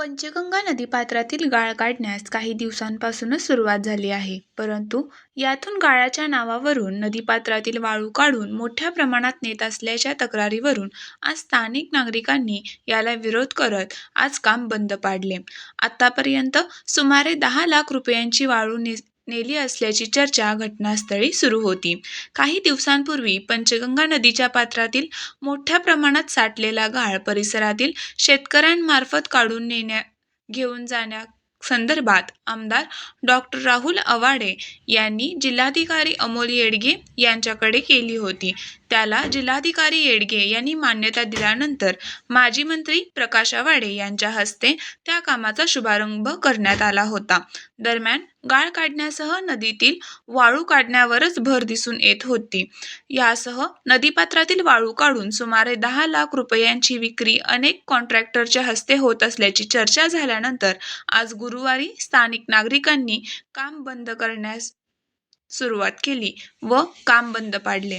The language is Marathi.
पंचगंगा नदीपात्रातील गाळ काढण्यास काही दिवसांपासूनच सुरुवात झाली आहे. परंतु यातून गाळाच्या नावावरून नदीपात्रातील वाळू काढून मोठ्या प्रमाणात नेत असल्याच्या तक्रारीवरून आज स्थानिक नागरिकांनी याला विरोध करत आज काम बंद पाडले. आतापर्यंत सुमारे दहा लाख रुपयांची वाळू ने नेली असल्याची चर्चा घटनास्थळी सुरू होती. काही दिवसांपूर्वी पंचगंगा नदीच्या पात्रातील मोठ्या प्रमाणात साठलेला गाळ परिसरातील शेतकऱ्यांमार्फत काढून नेण्या घेऊन जाण्या संदर्भात आमदार डॉक्टर राहुल अवाडे यांनी जिल्हाधिकारी अमोल येडगे यांच्याकडे केली होती. त्याला जिल्हाधिकारी येडगे यांनी मान्यता दिल्यानंतर माजी मंत्री प्रकाश आवाडे यांच्या हस्ते त्या कामाचा शुभारंभ करण्यात आला होता. दरम्यान गाळ काढण्यासह नदीतील वाळू काढण्यावरच भर दिसून येत होती. यासह नदीपात्रातील वाळू काढून सुमारे दहा लाख रुपयांची विक्री अनेक कॉन्ट्रॅक्टरच्या हस्ते होत असल्याची चर्चा झाल्यानंतर आज गुरुवारी स्थानिक नागरिकांनी काम बंद करण्यास सुरुवात केली व काम बंद पाडले.